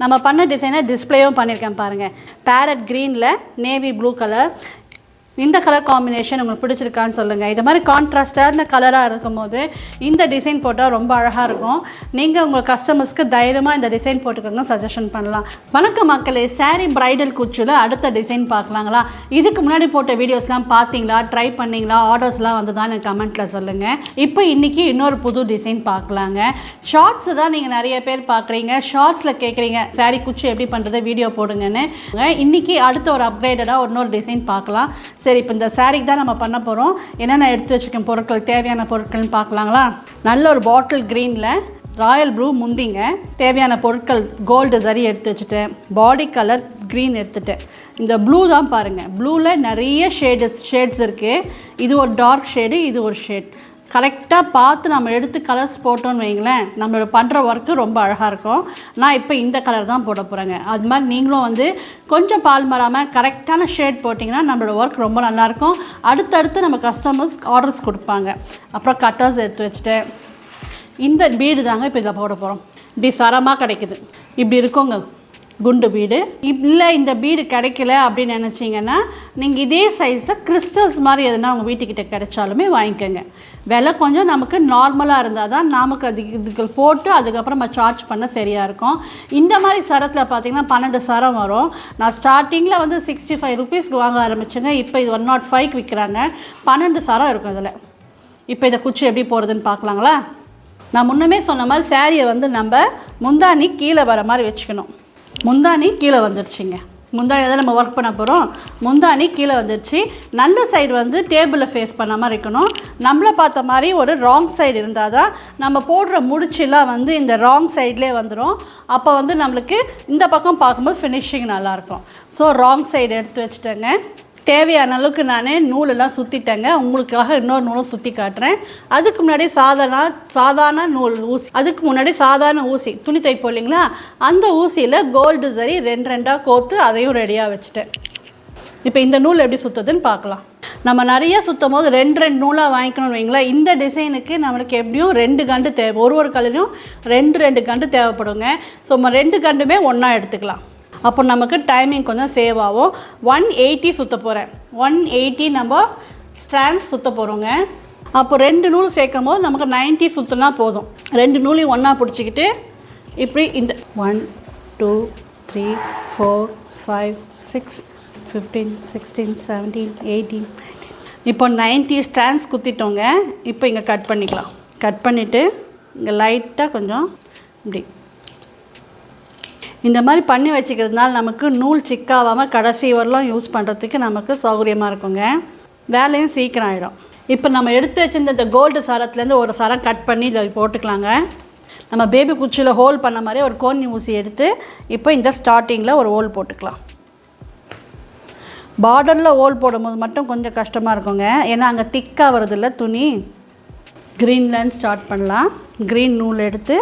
நம்ம பண்ண டிசைனை டிஸ்பிளேவும் பண்ணியிருக்கேன் பாருங்கள் பேரட் க்ரீனில் நேவி ப்ளூ கலர் இந்த கலர் காம்பினேஷன் உங்களுக்கு பிடிச்சிருக்கான்னு சொல்லுங்கள் இது மாதிரி கான்ட்ராஸ்டான கலராக இருக்கும்போது இந்த டிசைன் போட்டால் ரொம்ப அழகாக இருக்கும். நீங்கள் உங்கள் கஸ்டமர்ஸ்க்கு தைரியமாக இந்த டிசைன் போட்டுக்கோங்க சஜஷன் பண்ணலாம். வணக்கம் மக்களே saree பிரைடல் குச்சியில் அடுத்த டிசைன் பார்க்கலாங்களா? இதுக்கு முன்னாடி போட்ட வீடியோஸ்லாம் பார்த்தீங்களா? ட்ரை பண்ணீங்களா? ஆர்டர்ஸ்லாம் வந்ததா எனக்கு கமெண்ட்டில் சொல்லுங்கள் இப்போ இன்றைக்கி இன்னொரு புது டிசைன் பார்க்கலாங்க. ஷார்ட்ஸ் தான் நீங்கள் நிறைய பேர் பார்க்குறீங்க. ஷார்ட்ஸில் கேட்குறீங்க saree குச்சி எப்படி பண்ணுறது வீடியோ போடுங்கன்னு. இன்றைக்கி அடுத்த ஒரு அப்கிரேடடாக இன்னொரு டிசைன் பார்க்கலாம். சரி இப்போ இந்த சாரீக்கு தான் நம்ம பண்ண போகிறோம் என்னென்ன எடுத்து வச்சுருக்கேன் பொருட்கள் தேவையான பொருட்கள்னு பார்க்கலாங்களா? நல்ல ஒரு பாட்டில் க்ரீனில் ராயல் ப்ளூ முந்திங்க. தேவையான பொருட்கள் கோல்டு சரி எடுத்து வச்சுட்டேன் பாடி கலர் க்ரீன் எடுத்துட்டேன் இந்த ப்ளூ தான் பாருங்கள் ப்ளூவில் நிறைய ஷேட்ஸ் ஷேட்ஸ் இருக்குது இது ஒரு டார்க் ஷேடு இது ஒரு ஷேட் கரெக்டாக பார்த்து நம்ம எடுத்து கலர்ஸ் போட்டோம்னு வைங்களேன் நம்மளோட பண்ணுற ஒர்க்கு ரொம்ப அழகாக இருக்கும். நான் இப்போ இந்த கலர் தான் போட போகிறேங்க அது மாதிரி நீங்களும் வந்து கொஞ்சம் பால் மறாமல் கரெக்டான ஷேட் போட்டிங்கன்னா நம்மளோட ஒர்க் ரொம்ப நல்லாயிருக்கும் அடுத்தடுத்து நம்ம கஸ்டமர்ஸ் ஆர்டர்ஸ் கொடுப்பாங்க. அப்புறம் கட்டர்ஸ் எடுத்து வச்சுட்டு இந்த பீடு தாங்க இப்போ இதில் போட போகிறோம் இப்படி சரமாக கிடைக்குது. இப்படி இருக்குங்க குண்டு பீடு இல்லை இந்த பீடு கிடைக்கல அப்படின்னு நினச்சிங்கன்னா நீங்கள் இதே சைஸை கிறிஸ்டல்ஸ் மாதிரி எதுனா உங்கள் வீட்டுக்கிட்ட கிடைச்சாலுமே வாங்கிக்கோங்க. விலை கொஞ்சம் நமக்கு நார்மலாக இருந்தால் தான் நமக்கு அது இதுக்கு போட்டு அதுக்கப்புறம் நம்ம சார்ஜ் பண்ண சரியாக இருக்கும். இந்த மாதிரி சரத்தில் பார்த்தீங்கன்னா பன்னெண்டு சரம் வரும். நான் ஸ்டார்டிங்கில் வந்து சிக்ஸ்டி ஃபைவ் ருபீஸ்க்கு வாங்க ஆரம்பிச்சேங்க. இப்போ இது ஒன் நாட் oh ஃபைவ்க்கு விற்கிறாங்க பன்னெண்டு சரம் இருக்கும் இதில். இப்போ இதை குச்சி எப்படி போடுறதுன்னு பார்க்கலாங்களா? நான் முன்னமே சொன்ன மாதிரி சேரீயை வந்து நம்ம முந்தானி கீழே வர மாதிரி வச்சுக்கணும். முந்தானி கீழே வந்துடுச்சுங்க முந்தானி தான் நம்ம ஒர்க் பண்ண போகிறோம் முந்தானி கீழே வந்துடுச்சு நல்ல சைடு வந்து டேபிளில் ஃபேஸ் பண்ண மாதிரி இருக்கணும். நம்மளை பார்த்த மாதிரி ஒரு ராங் சைடு இருந்தால் தான் நம்ம போடுற முடிச்செல்லாம் வந்து இந்த ராங் சைட்லேயே வந்துடும் அப்போ வந்து நம்மளுக்கு இந்த பக்கம் பார்க்கும்போது ஃபினிஷிங் நல்லாயிருக்கும் ஸோ ராங் சைடு எடுத்து வச்சுட்டேங்க. தேவையான அளவுக்கு நான் நூலெல்லாம் சுற்றிட்டேங்க உங்களுக்காக இன்னொரு நூலும் சுற்றி காட்டுறேன். அதுக்கு முன்னாடி சாதாரண சாதாரண நூல் ஊசி. அதுக்கு முன்னாடி சாதாரண ஊசி. துணி தைப்போம் இல்லைங்களா? அந்த ஊசியில் கோல்டு சரி ரெண்டு ரெண்டாக கோர்த்து அதையும் ரெடியாக வச்சுட்டேன். இப்போ இந்த நூல் எப்படி சுற்றுதுன்னு பார்க்கலாம். நம்ம நிறைய சுற்றும் போது ரெண்டு ரெண்டு நூலாக வாங்கிக்கணும்னு வைங்களேன். இந்த டிசைனுக்கு நம்மளுக்கு எப்படியும் ரெண்டு கண்டு தேவை. ஒரு ஒரு கலரையும் ரெண்டு ரெண்டு கண்டு தேவைப்படுங்க. ஸோ நம்ம ரெண்டு கண்டுமே ஒன்றா எடுத்துக்கலாம். அப்போ நமக்கு டைமிங் கொஞ்சம் சேவ் ஆகும். ஒன் எயிட்டி சுற்ற போகிறேன் ஒன் எயிட்டி நம்ம ஸ்ட்ராண்ட்ஸ் சுற்ற போகிறோங்க அப்போ ரெண்டு நூல் சேர்க்கும் போது நமக்கு நைன்ட்டி சுற்றினா போதும். ரெண்டு நூலையும் ஒன்றா பிடிச்சிக்கிட்டு இப்படி இந்த one two three four five six fifteen sixteen seventeen eighteen இப்போ நைன்ட்டி ஸ்டாண்ட்ஸ் குத்திட்டோங்க. இப்போ இங்கே கட் பண்ணிக்கலாம். கட் பண்ணிவிட்டு இங்கே லைட்டாக கொஞ்சம் இப்படி இந்த மாதிரி பண்ணி வச்சுக்கிறதுனால நமக்கு நூல் சிக்காகாமல் கடைசி வரலாம் யூஸ் பண்ணுறதுக்கு நமக்கு சௌகரியமாக இருக்குங்க. வேலையும் சீக்கிரம் ஆகிடும் இப்போ நம்ம எடுத்து வச்சிருந்த இந்த கோல்டு சரத்துலேருந்து ஒரு சரம் கட் பண்ணி இதில் போட்டுக்கலாங்க. நம்ம பேபி குச்சியில் ஹோல் பண்ண மாதிரி ஒரு கோன்னி ஊசி எடுத்து இப்போ இந்த ஸ்டார்டிங்கில் ஒரு ஹோல் போட்டுக்கலாம். பார்டரில் ஹோல் போடும்போது மட்டும் கொஞ்சம் கஷ்டமாக இருக்குங்க. ஏன்னா அங்கே திக்காக வருதில்ல துணி. க்ரீன்லேருந்து ஸ்டார்ட் பண்ணலாம். க்ரீன் நூல் எடுத்து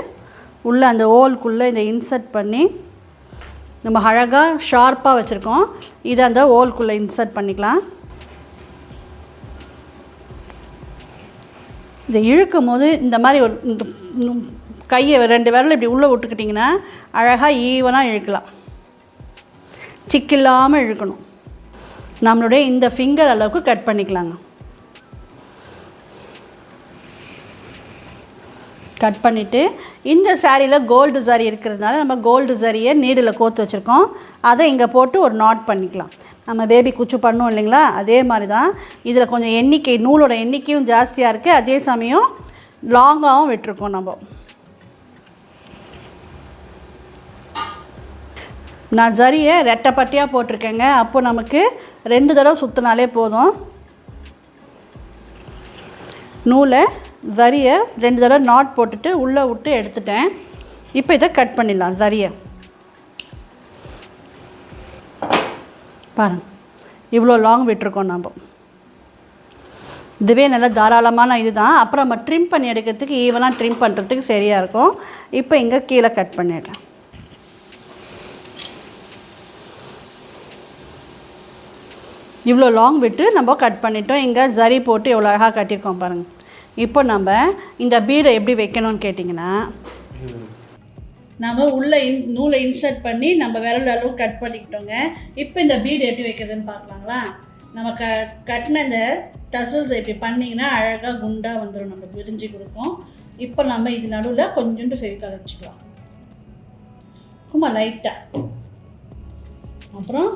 உள்ளே அந்த ஹோல்குள்ளே இதை இன்சர்ட் பண்ணி நம்ம அழகாக ஷார்ப்பாக வச்சுருக்கோம். இதை அந்த ஓல்குள்ளே இன்சர்ட் பண்ணிக்கலாம். இதை இழுக்கும் போது இந்த மாதிரி ஒரு கையை ரெண்டு விரல் இப்படி உள்ளே விட்டுக்கிட்டிங்கன்னா அழகாக ஈவனாக இழுக்கலாம். சிக்கில்லாமல் இழுக்கணும். நம்மளுடைய இந்த ஃபிங்கர் அளவுக்கு கட் பண்ணிக்கலாங்க. கட் பண்ணிவிட்டு இந்த சாரியில் கோல்டு சாரி இருக்கிறதுனால நம்ம கோல்டு சாரியை நீடில் கோர்த்து வச்சுருக்கோம். அதை இங்கே போட்டு ஒரு நாட் பண்ணிக்கலாம். நம்ம பேபி குச்சி பண்ணோம் இல்லைங்களா? அதே மாதிரி தான் இதில் கொஞ்சம் எண்ணிக்கை நூலோட எண்ணிக்கையும் ஜாஸ்தியாக இருக்குது அதே சமயம் லாங்காகவும் விட்டுருக்கோம் நம்ம. நான் ஜரியை ரெட்டைப்பட்டியாக போட்டிருக்கேங்க. அப்போ நமக்கு ரெண்டு தடவை சுற்றினாலே போதும். நூலை ஜரியை ரெண்டு தடவை நாட் போட்டுட்டு உள்ளே விட்டு எடுத்துட்டேன். இப்போ இதை கட் பண்ணிடலாம் ஜரியை பாருங்க இவ்வளோ லாங் விட்டுருக்கோம் நம்ம இதுவே நல்லா தாராளமான இதுதான். அப்புறம் நம்ம ட்ரிம் பண்ணி எடுக்கிறதுக்கு ஈவனாக ட்ரிம் பண்ணுறதுக்கு சரியாக இருக்கும். இப்போ இங்கே கீழே கட் பண்ணிடுறேன். இவ்வளோ லாங் விட்டு நம்ம கட் பண்ணிட்டோம். இங்கே ஜரி போட்டு எவ்வளோ அழகாக கட்டியிருக்கோம் பாருங்கள் இப்போ நம்ம இந்த பீடை எப்படி வைக்கணும்னு கேட்டிங்கன்னா நம்ம உள்ளே இன் நூலை இன்சர்ட் பண்ணி நம்ம விரல் அளவு கட் பண்ணிக்கிட்டோங்க. இப்போ இந்த பீடு எப்படி வைக்கிறதுன்னு பார்க்கலாங்களா? நம்ம க கட்டின இந்த டசல்ஸ் இப்படி பண்ணிங்கன்னா அழகாக குண்டாக வந்துடும் நம்ம விரிஞ்சு கொடுக்கும் இப்போ நம்ம இது நடுவில் கொஞ்சோண்டு ஃபெவிகால் வச்சுக்கலாம். சும்மா லைட்டாக அப்புறம்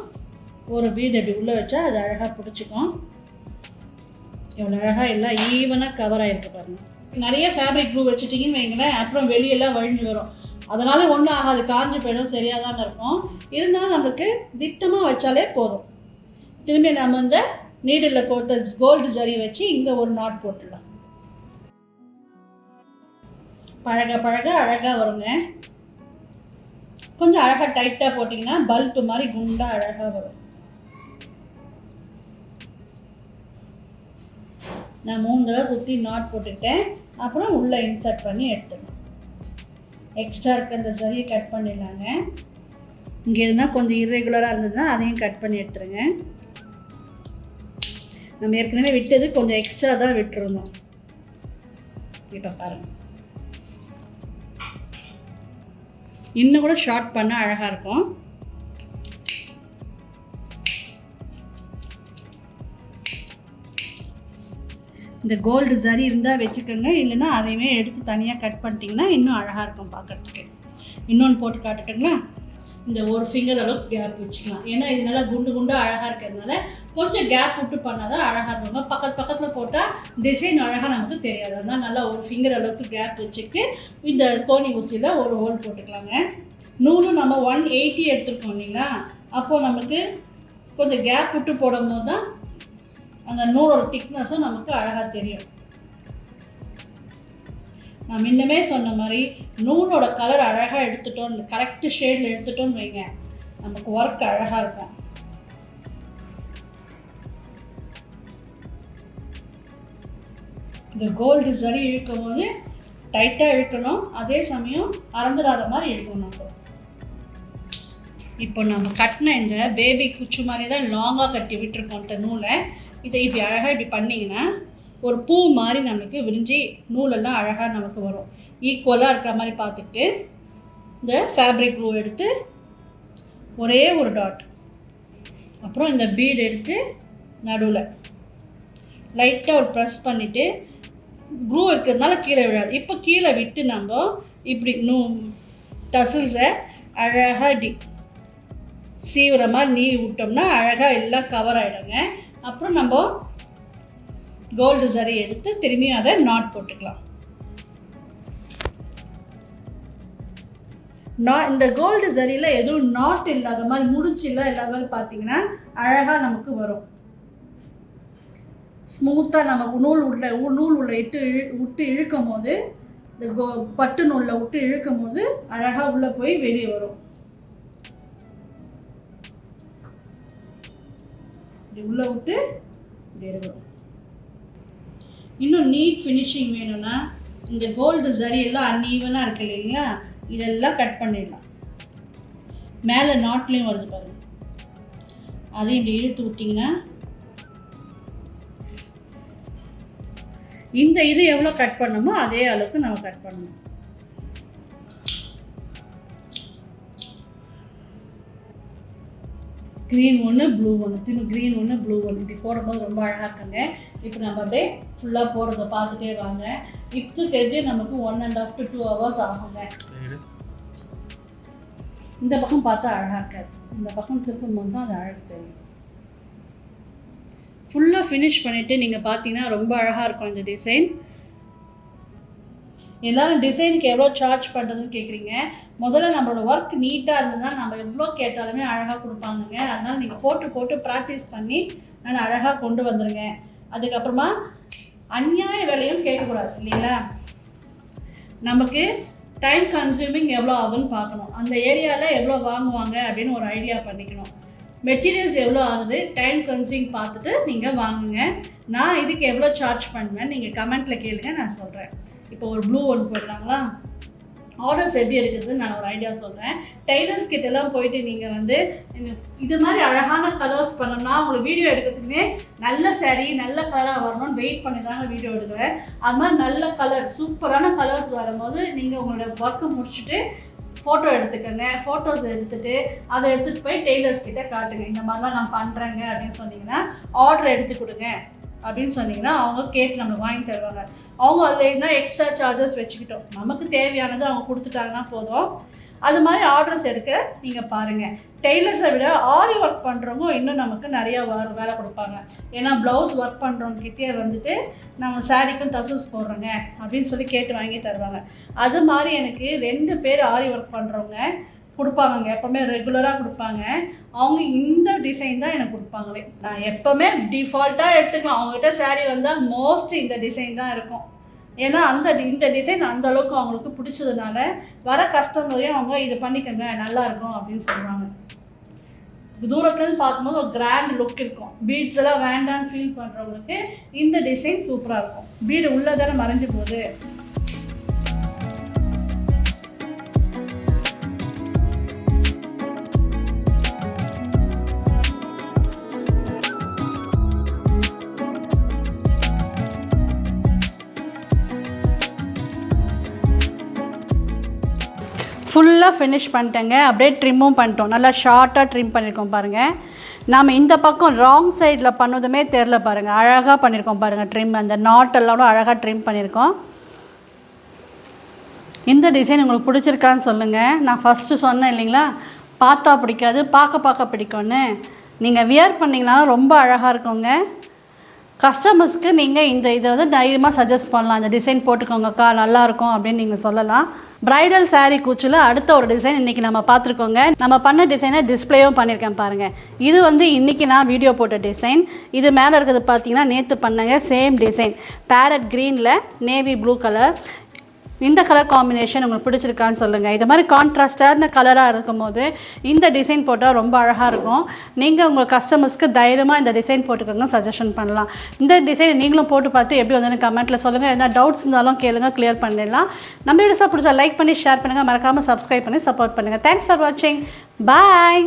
ஒரு பீடு அப்படி உள்ளே வச்சா அது அழகாக பிடிச்சிக்கும். எவ்வளோ அழகாக எல்லாம் ஈவனாக கவர் ஆகிருக்கு பாருங்க. நிறைய ஃபேப்ரிக் க்ளூ வச்சுட்டிங்கன்னு வைங்களேன் அப்புறம் வெளியெல்லாம் வழிஞ்சு வரும். அதனால் ஒன்றும் ஆகாது காஞ்சு போயிடும் சரியாக தான் இருக்கும். இருந்தாலும் நம்மளுக்கு திட்டமாக வச்சாலே போதும். திரும்பி நம்ம இந்த நீடில் கோத்த கோல்டு ஜரி வச்சு இங்கே ஒரு நாட் போட்டுடலாம். பழக பழக அழகாக வருங்க. கொஞ்சம் அழகாக டைட்டாக போட்டிங்கன்னா பல்ப் மாதிரி குண்டாக அழகாக வரும். நான் மூணு தடவை சுற்றி நாட் போட்டுக்கிட்டேன். அப்புறம் உள்ளே இன்சர்ட் பண்ணி எடுத்துக்கணும். எக்ஸ்ட்ரா இருக்க இந்த சரியை கட் பண்ணிடலாங்க. இங்கே எதுனா கொஞ்சம் இர்ரெகுலராக இருந்ததுன்னா அதையும் கட் பண்ணி எடுத்துருங்க. நம்ம ஏற்கனவே விட்டது கொஞ்சம் எக்ஸ்ட்ரா தான் விட்டுருந்தோம். இப்போ பாருங்கள் இன்னும் கூட ஷார்ட் பண்ண அழகாக இருக்கும். இந்த கோல்டு சரி இருந்தால் வச்சுக்கோங்க. இல்லைன்னா அதையுமே எடுத்து தனியாக கட் பண்ணிட்டீங்கன்னா இன்னும் அழகாக இருக்கும் பார்க்கறதுக்கு இன்னொன்று போட்டு காட்டுட்டுங்களா இந்த ஒரு ஃபிங்கர் அளவுக்கு கேப் வச்சுக்கலாம். ஏன்னா இது நல்லா குண்டு குண்டாக அழகாக இருக்கிறதுனால கொஞ்சம் கேப் விட்டு பண்ணால் தான் அழகாக இருக்கும். பக்கத்து பக்கத்தில் போட்டால் டிசைன் அழகாக நமக்கு தெரியாது. அதனால் நல்லா ஒரு ஃபிங்கர் அளவுக்கு கேப் வச்சுட்டு இந்த கோணி ஊசியில் ஒரு ஹோல் போட்டுக்கலாங்க. நூலும் நம்ம ஒன் எயிட்டி எடுத்துருக்கோம் இல்லைங்களா? அப்போது நமக்கு கொஞ்சம் கேப் விட்டு போடும் போது தான் அந்த நூலோட திக்னஸும் நமக்கு அழகாக தெரியும். நான் முன்னமே சொன்ன மாதிரி நூலோட கலர் அழகாக எடுத்துட்டோம் கரெக்டு ஷேடில் எடுத்துட்டோம்னு வைங்க. நமக்கு ஒர்க் அழகாக இருக்கும். இந்த கோல்டு சரி இழுக்கும் போது டைட்டாக இழுக்கணும். அதே சமயம் அறந்துடாத மாதிரி இழுக்கணும். நம்ம இப்போ நம்ம கட்டின இந்த பேபி குச்சி மாதிரி தான் லாங்காக கட்டி விட்டுருக்கோம் இந்த நூலை. இதை இப்படி அழகாக இப்படி பண்ணிங்கன்னா ஒரு பூ மாதிரி நமக்கு விரிஞ்சு நூலெல்லாம் அழகாக நமக்கு வரும். ஈக்குவலாக இருக்கிற மாதிரி பார்த்துட்டு இந்த ஃபேப்ரிக் க்ளூ எடுத்து ஒரே ஒரு டாட் அப்புறம் இந்த பீடு எடுத்து நடுவில். லைட்டாக ஒரு ப்ரெஸ் பண்ணிவிட்டு க்ரூ இருக்கிறதுனால கீழே விழாது. இப்போ கீழே விட்டு நம்ம இப்படி நூ டசில்ஸை அழகாக டி சீவுற மாதிரி நீவி விட்டோம்னா அழகாக எல்லாம் கவர் ஆகிடுங்க அப்புறம் நம்ம கோல்டு சரி எடுத்து திரும்பியும் அதை நாட் போட்டுக்கலாம். நா இந்த கோல்டு சரியில் எதுவும் நாட் இல்லாத மாதிரி முடிச்சில்லாம் இல்லாத மாதிரி பார்த்தீங்கன்னா அழகாக நமக்கு வரும். ஸ்மூத்தாக நமக்கு நூல் உள்ள உ- நூல் உள்ள இட்டு இழு விட்டு இழுக்கும் போது இந்த கோ பட்டு நூலில் விட்டு இழுக்கும் போது அழகாக உள்ளே போய் வெளியே வரும். இப்படி உள்ளே விட்டு இப்படி இன்னும் நீட் ஃபினிஷிங் வேணும்னா இந்த கோல்டு ஜரியெல்லாம் எல்லாம் அன்ஈவனாக இருக்கு இல்லைங்களா? இதெல்லாம் கட் பண்ணிடலாம். மேலே நாட்லேயும் வருது பாருங்க. அதையும் இப்படி இழுத்து விட்டிங்கன்னா இந்த இது எவ்வளோ கட் பண்ணணுமோ அதே அளவுக்கு நம்ம கட் பண்ணணும். க்ரீன் ஒன்று ப்ளூ ஒன்று திரும்ப க்ரீன் ஒன்று ப்ளூ ஒன்று இப்படி போடும்போது ரொம்ப அழகாக இருக்குங்க. இப்போ நம்ம அப்படியே ஃபுல்லாக போடுறத பார்த்துட்டே வாங்க. இதுக்கு எது நமக்கு one and half to two hours ஆகுங்க. இந்த பக்கம் பார்த்தா அழகாக இருக்காது. இந்த பக்கம் திருப்பும் போது தான் அது அழகு தெரியும். ஃபுல்லாக ஃபினிஷ் பண்ணிவிட்டு நீங்கள் பார்த்தீங்கன்னா ரொம்ப அழகாக இருக்கும் இந்த டிசைன் இருந்தாலும் டிசைனுக்கு எவ்வளோ சார்ஜ் பண்ணுறதுன்னு கேட்குறீங்க முதல்ல நம்மளோட ஒர்க் நீட்டாக இருந்ததுன்னா நம்ம எவ்வளோ கேட்டாலுமே அழகாக கொடுப்பாங்கங்க. அதனால் நீங்கள் போட்டு போட்டு ப்ராக்டிஸ் பண்ணி நான் அழகாக கொண்டு வந்துடுங்க அதுக்கப்புறமா அநியாய வேலையும் கேட்கக்கூடாது இல்லைங்களா? நமக்கு டைம் கன்சூமிங் எவ்வளோ ஆகுதுன்னு பார்க்கணும். அந்த ஏரியாவில் எவ்வளோ வாங்குவாங்க அப்படின்னு ஒரு ஐடியா பண்ணிக்கணும். மெட்டீரியல்ஸ் எவ்வளோ ஆகுது டைம் கன்சியூம் பார்த்துட்டு நீங்கள் வாங்குங்க. நான் இதுக்கு எவ்வளோ சார்ஜ் பண்ணுவேன் நீங்கள் கமெண்ட்டில் கேளுங்க நான் சொல்கிறேன் இப்போ ஒரு ப்ளூ ஒன்று போடலாங்களா ஆர்டர்ஸ் எப்படி எடுக்கிறதுன்னு நான் ஒரு ஐடியா சொல்கிறேன் டெய்லர்ஸ் கிட்ட எல்லாம் போயிட்டு நீங்கள் வந்து இது மாதிரி அழகான கலர்ஸ் பண்ணோம்னா உங்களுக்கு வீடியோ எடுக்கிறதுக்குமே நல்ல சேரீ நல்ல கலராக வரணும்னு வெயிட் பண்ணி தாங்க வீடியோ எடுக்கிறேன். அது மாதிரி நல்ல கலர் சூப்பரான கலர்ஸ் வரும்போது நீங்கள் உங்களோட ஒர்க்கை முடிச்சுட்டு ஃபோட்டோ எடுத்துக்கோங்க. ஃபோட்டோஸ் எடுத்துகிட்டு அதை எடுத்துகிட்டு போய் டெய்லர்ஸ் கிட்டே காட்டுங்க. இந்த மாதிரிலாம் நான் பண்ணுறேங்க அப்படின்னு சொன்னீங்கன்னா ஆர்டர் எடுத்து கொடுங்க. அப்படின்னு சொன்னீங்கன்னா அவங்க கேட்டு நம்மளுக்கு வாங்கி தருவாங்க. அவங்க அதில் என்ன எக்ஸ்ட்ரா சார்ஜஸ் வச்சுக்கிட்டோம். நமக்கு தேவையானது அவங்க கொடுத்துட்டாங்கன்னா போதும். அது மாதிரி ஆர்டர்ஸ் எடுக்க நீங்கள் பாருங்கள் டெய்லர்ஸை விட ஆரி ஒர்க் பண்ணுறவங்க இன்னும் நமக்கு நிறையா வ- வேலை கொடுப்பாங்க. ஏன்னா ப்ளவுஸ் ஒர்க் பண்ணுறவங்க கிட்டே வந்துட்டு நம்ம சாரீக்கும் டசஸ் போடுறோங்க அப்படின்னு சொல்லி கேட்டு வாங்கி தருவாங்க. அது மாதிரி எனக்கு ரெண்டு பேர் ஆரி ஒர்க் பண்ணுறவங்க கொடுப்பாங்கங்க. எப்போவுமே ரெகுலராக கொடுப்பாங்க. அவங்க இந்த டிசைன் தான் எனக்கு கொடுப்பாங்களே. நான் எப்போவுமே டிஃபால்ட்டாக எடுத்துக்கலாம். அவங்ககிட்ட saree வந்தால் மோஸ்ட் இந்த டிசைன் தான் இருக்கும். ஏன்னா அந்த இந்த டிசைன் அந்த அளவுக்கு அவங்களுக்கு பிடிச்சதுனால வர கஸ்டமரையும் அவங்க இது பண்ணிக்கோங்க நல்லாயிருக்கும் அப்படின்னு சொல்கிறாங்க தூரத்துலேருந்து பார்க்கும்போது ஒரு கிராண்ட் லுக் இருக்கும். பீட்ஸ் எல்லாம் வேண்டான்னு ஃபீல் பண்ணுறவங்களுக்கு இந்த டிசைன் சூப்பராக இருக்கும். பீடு உள்ளே தானே மறைஞ்சு போகுது. ஃபுல்லாக ஃபினிஷ் பண்ணிட்டேங்க. அப்படியே ட்ரிம்மும் பண்ணிட்டோம். நல்லா ஷார்ட்டாக ட்ரிம் பண்ணியிருக்கோம் பாருங்கள் நாம் இந்த பக்கம் ராங் சைடில் பண்ணதுமே தெரில பாருங்கள் அழகாக பண்ணியிருக்கோம் பாருங்கள் ட்ரிம் அந்த நாட்டெல்லாம் அழகாக ட்ரிம் பண்ணியிருக்கோம் இந்த டிசைன் உங்களுக்கு பிடிச்சிருக்கான்னு சொல்லுங்கள் நான் ஃபஸ்ட்டு சொன்னேன் இல்லைங்களா? பார்த்தா பிடிக்காது பார்க்க பார்க்க பிடிக்கும்னு. நீங்கள் வியர் பண்ணிங்கன்னா ரொம்ப அழகாக இருக்குங்க. கஸ்டமர்ஸ்க்கு நீங்கள் இந்த இதை வந்து தைரியமாக சஜஸ்ட் பண்ணலாம். இந்த டிசைன் போட்டுக்கோங்கக்கா நல்லாயிருக்கும் அப்படின்னு நீங்கள் சொல்லலாம். பிரைடல் சாரீ கூச்சில் அடுத்த ஒரு டிசைன் இன்றைக்கி நம்ம பார்த்துருக்கோங்க. நம்ம பண்ண டிசைனை டிஸ்ப்ளேயும் பண்ணியிருக்கேன் பாருங்கள் இது வந்து இன்றைக்கி நான் வீடியோ போட்ட டிசைன் இது மேலே இருக்கிறது பார்த்தீங்கன்னா நேற்று பண்ணங்க சேம் டிசைன் பேரட் க்ரீனில் நேவி ப்ளூ கலர் இந்த கலர் காம்பினேஷன் உங்களுக்கு பிடிச்சிருக்கான்னு சொல்லுங்கள் இது மாதிரி கான்ட்ராஸ்டான கலராக இருக்கும்போது இந்த டிசைன் போட்டால் ரொம்ப அழகாக இருக்கும். நீங்கள் உங்கள் கஸ்டமர்ஸ்க்கு தைரியமாக இந்த டிசைன் போட்டுக்கோங்க சஜஷன் பண்ணலாம். இந்த டிசைன் நீங்களும் போட்டு பார்த்து எப்படி வந்து கமெண்ட்டில் சொல்லுங்கள் எதனா டவுட்ஸ் இருந்தாலும் கேளுங்க கிளியர் பண்ணிடலாம். நம்ம வீடியோஸாக பிடிச்சா லைக் பண்ணி ஷேர் பண்ணுங்கள் மறக்காமல் சப்ஸ்கிரைப் பண்ணி சப்போர்ட் பண்ணுங்கள் தேங்க்ஸ் ஃபார் வாட்சிங் பாய்